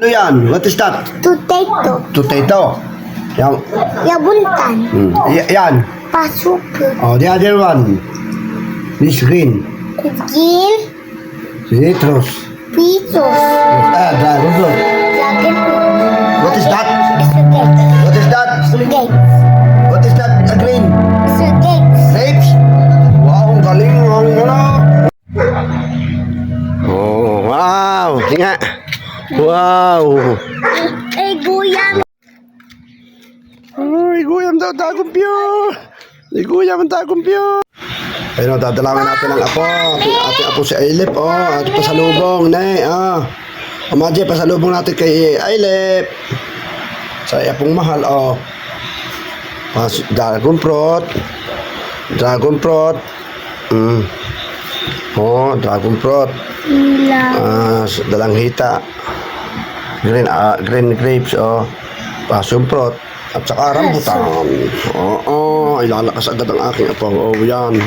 Ano yan? What is that? Potato. Potato. Yan. Yabuntan. Hmm. Y- yan. Pasupo. Oh, the other one. This green. Gin. Citrus. Pitos. Ah, dragon fruit. Dragon fruit. What is that? Spaghetti. What is that? Spaghetti. What is that? A green. Spaghetti. Grapes? Wow, ang galing ang ano. Oh, wow. Tinga. Wow. Eh, guyam. Ay, guyam daw tagumpyo. Ay, guyam ang tagumpyo. Ayun, dadalawin natin ang apo. Ating, ating apo si Ailip, oh. At pasalubong, ne, ah. O, Maji, pasalubong natin kay Ailip. Sa apong mahal, oh. Pas, dragon fruit. Dragon fruit. Mm. Oh, dragon fruit. Ah, dalang hita. Green, ah, green grapes, oh. Passion fruit. At saka rambutan. Oo, oh, ilalakas agad ang aking apong. Oh, yan.